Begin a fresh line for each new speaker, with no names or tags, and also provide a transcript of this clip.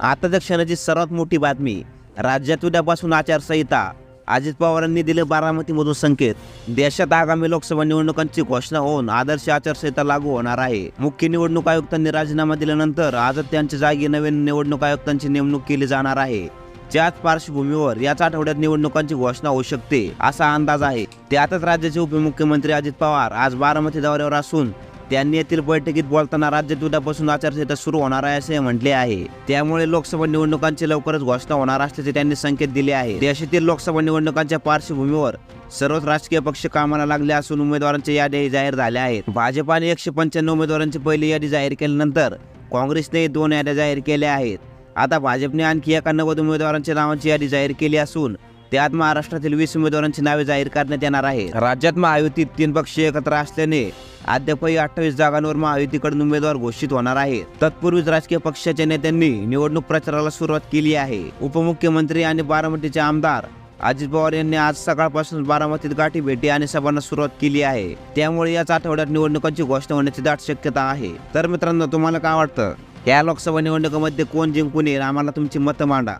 आताच्या क्षणाची सर्वात मोठी बातमी राज्यात उद्यापासून आचारसंहिता. अजित पवारांनी दिले बारामतीमधून संकेत. देशात आगामी लोकसभा निवडणुकांची घोषणा होऊन आदर्श आचारसंहिता लागू होणार आहे. मुख्य निवडणूक आयुक्तांनी राजीनामा दिल्यानंतर आजच त्यांच्या जागी नवीन निवडणूक आयुक्तांची नेमणूक केली जाणार आहे. त्याच पार्श्वभूमीवर याच आठवड्यात निवडणुकांची घोषणा होऊ शकते असा अंदाज आहे. त्यातच राज्याचे उपमुख्यमंत्री अजित पवार आज बारामती दौऱ्यावर असून त्यांनी येथील बैठकीत बोलताना राज्यात उद्यापासून आचारसंहिता सुरू होणार आहे असे म्हटले आहे. त्यामुळे लोकसभा निवडणुकांची लवकरच घोषणा होणार असल्याचे त्यांनी संकेत दिले आहे. देशातील लोकसभा निवडणुकांच्या पार्श्वभूमीवर सर्वच राजकीय पक्ष कामाला लागले असून उमेदवारांच्या याद्याही जाहीर झाल्या आहेत. भाजपाने एकशे पंच्याण्णव उमेदवारांची पहिली यादी जाहीर केल्यानंतर काँग्रेसने दोन याद्या जाहीर केल्या आहेत. आता भाजपने आणखी एका नव्वद उमेदवारांच्या नावांची यादी जाहीर केली असून त्यात महाराष्ट्रातील वीस उमेदवारांची नावे जाहीर करण्यात येणार आहे राज्यात महायुतीत तीन पक्ष एकत्र असल्याने अद्यापही अठ्ठावीस जागांवर महायुतीकडून उमेदवार घोषित होणार आहे तत्पूर्वीच राजकीय पक्षाच्या नेत्यांनी निवडणूक प्रचाराला सुरुवात केली आहे. उपमुख्यमंत्री आणि बारामतीचे आमदार अजित पवार यांनी आज सकाळपासून बारामतीत गाठी भेटी आणि सभांना सुरुवात केली आहे. त्यामुळे याच आठवड्यात निवडणुकांची घोषणा होण्याची दाट शक्यता आहे. तर मित्रांनो तुम्हाला काय वाटतं? या लोकसभा निवडणुकामध्ये कोण जिंकून येईल? आम्हाला तुमची मतं मांडा.